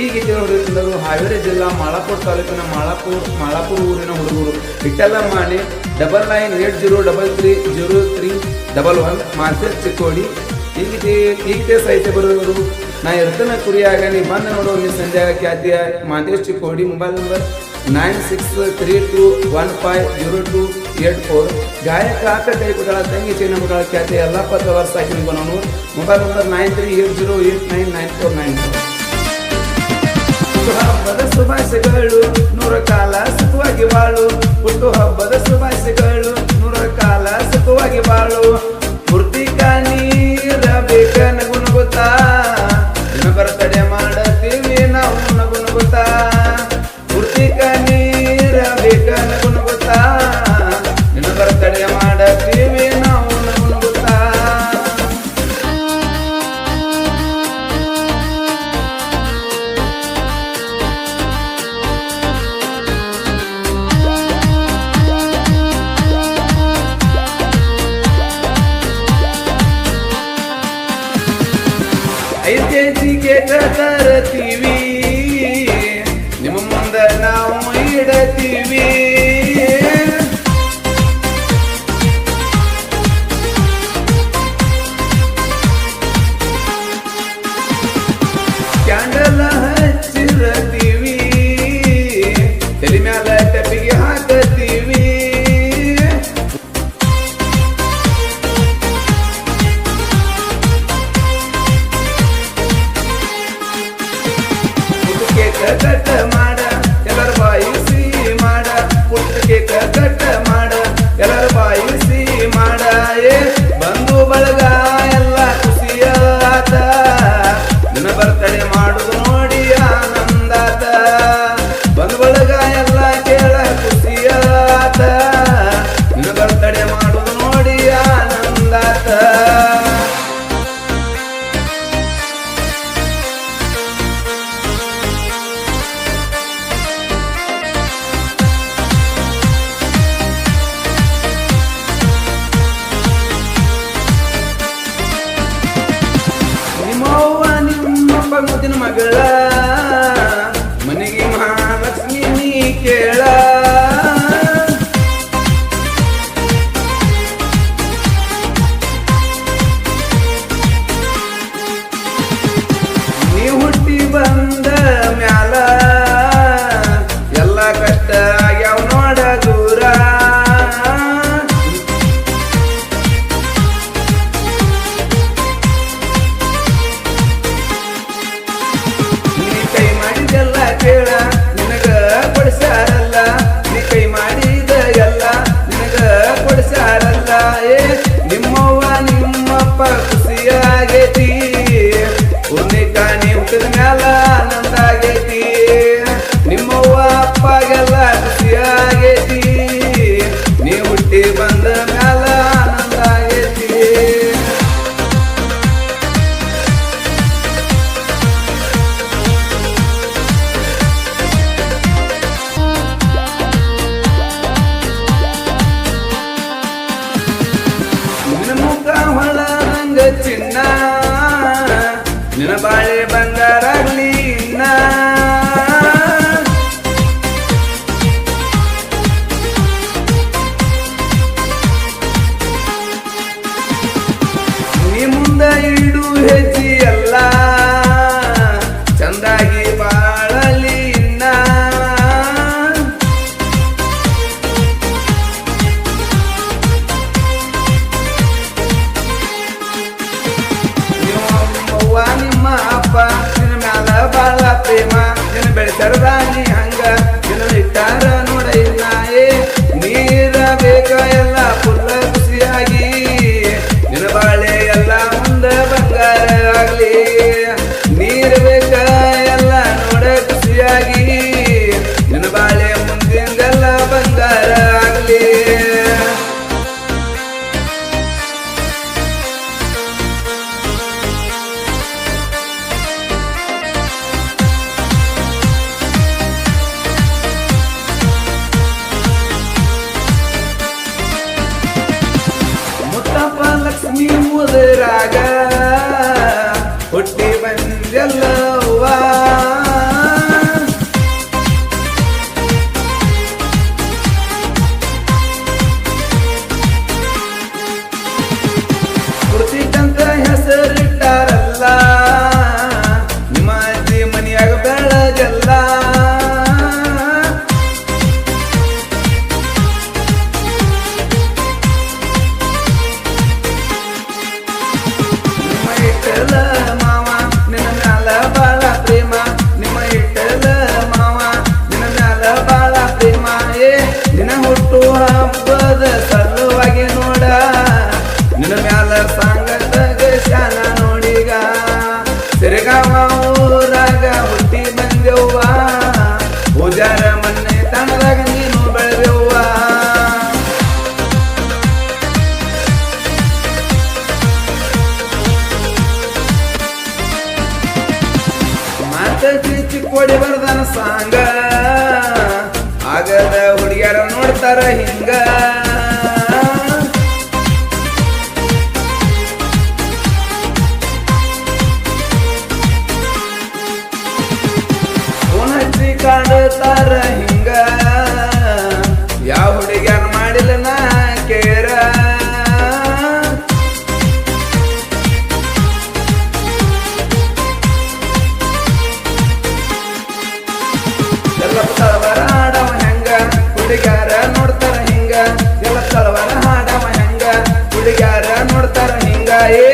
ಈ ಗೀತೆ ಹಾವೇರಿ ಜಿಲ್ಲಾ ಮಾಳಾಪುರ ತಾಲೂಕಿನ ಮಾಳಾಪುರ ಮಾಳಾಪುರ ಊರಿನ ಹುಡುಗರು ಇಟ್ಟೆಲ್ಲ ಮಾಡಿ double nine eight zero double three zero three double one Marcel Chikkodi. ಈ ಗೀತೆ ಈ ಗೀತೆ ಸಾಹಿತ್ಯ ಬರೆದವರು. ನಾ ಇರ್ತನ ಕುರಿಯಾಗ ನೀ ಬಂದು ನೋಡೋ, ನೀ ಸಂಜೆ ಖ್ಯಾತಿಯ Madesh Chikkodi mobile number nine six three two one five zero two eight four ಗಾಯಕ ಆಕ ಕೈಪುಗಳ ತಂಗಿ ಚಿನ್ನಮಗಳ ಖ್ಯಾತಿ ಎಲ್ಲ ಪತ್ರ ವರ್ಷ ಹಾಕಿ mobile number nine three eight zero eight nine nine four nine ಹುಟ್ಟು ಹಬ್ಬದ ಶುಭಾಶಯಗಳು ನೂರ ಕಾಲ ಸುಖವಾಗಿ ಬಾಳು. ಹುಟ್ಟು ಹಬ್ಬದ ಶುಭಾಶಯಗಳು ನೂರ ಕಾಲ ಸುಖವಾಗಿ ಬಾಳು. ಕೆಜಿ ಕೇಕ ತರತೀವಿ கட்ட மாற I'm within my. ಕೈ ಮಾಡಿದ ಎಲ್ಲ, ನಿನಗ ಕೊಡಿಸ್ಯಾರಲ್ಲ, ಏ, ನಿಮ್ಮವ್ವ ನಿಮ್ಮಪ್ಪ ಖುಷಿಯಾಗೈತಿ. ಒಂದೇ ಕಾಣಿ ಹುಟ್ಟಿದ ಮ್ಯಾಲ ಆನಂದ ಆಗೈತಿ ನಿಮ್ಮವ್ವ ಅಪ್ಪಗೆಲ್ಲ ಬೆಳೆಸರದಾನಿ ಹಂಗ ಇಟ್ಟಾರ ನೋಡ ಇನ್ನಾಯೇ ನೀರ ಬೇಕಾಯ ನಾವು ಹುಟ್ಟಿ ಬಂದೆವ್ವ. ಪೂಜಾರ ಮನ್ನೆ ತಾಣದಾಗ ನೀನು ಬೆಳೆದೆವ್ವ. ಮಾತ ಚಿಚ್ಚಿ ಕೊಡಿ ಬರ್ದನ ಸಾಂಗ. ಆಗದ ಹುಡುಗಿಯರ ನೋಡ್ತಾರ ಹಿಂಗ. ಕಾಡುತ್ತಾರ ಹಿಂಗ? ಯಾವ ಹುಡುಗ್ಯಾರ ಮಾಡಿಲ್ಲ ನಾ ಕೇರ? ಎಲ್ಲ ತಳವರ ಹಾಡವ ಹೆಂಗ? ಹುಡುಗ್ಯಾರ ನೋಡ್ತಾರ ಹಿಂಗ? ಎಲ್ಲ ತಳವರ ಹಾಡವ ಹೆಂಗ? ಹುಡುಗ್ಯಾರ ನೋಡ್ತಾರ ಹಿಂಗ? ಏ